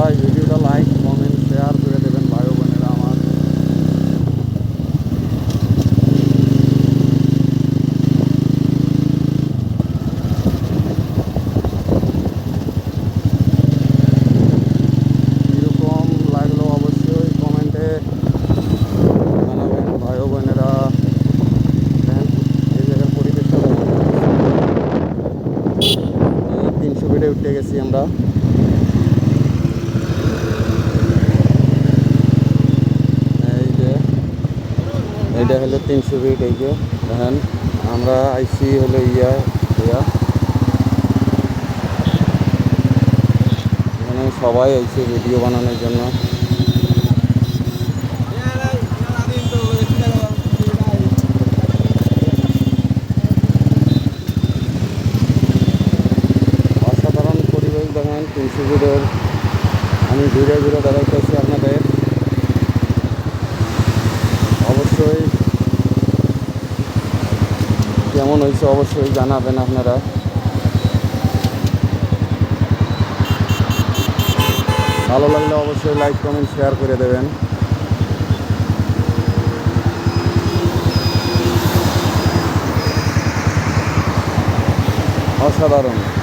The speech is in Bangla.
হয়, ভিডিওটা লাইক কমেন্ট শেয়ার করে দেবেন ভাই বোনেরা আমার। এরকম লাগল অবশ্যই কমেন্টে জানাবেন ভাই বোনেরা। এই জায়গার পরিবেশটা তিনশো ফিটে উঠে গেছি আমরা। এটা হলো তিনশো ফিট এই যে, দেখেন। আমরা আইসি হলো ইয়া ইয়া। এখানে সবাই আইসি ভিডিও বানানোর জন্য। অসাধারণ পরিবেশ, দেখেন, তিনশো ফিটের আমি ঘুরে ঘুরে বেড়াইতেছি আপনাদের। অবশ্যই। কেমন হয়েছে অবশ্যই জানাবেন আপনারা। ভালো লাগলে অবশ্যই লাইক কমেন্ট শেয়ার করে দেবেন। অসাধারণ।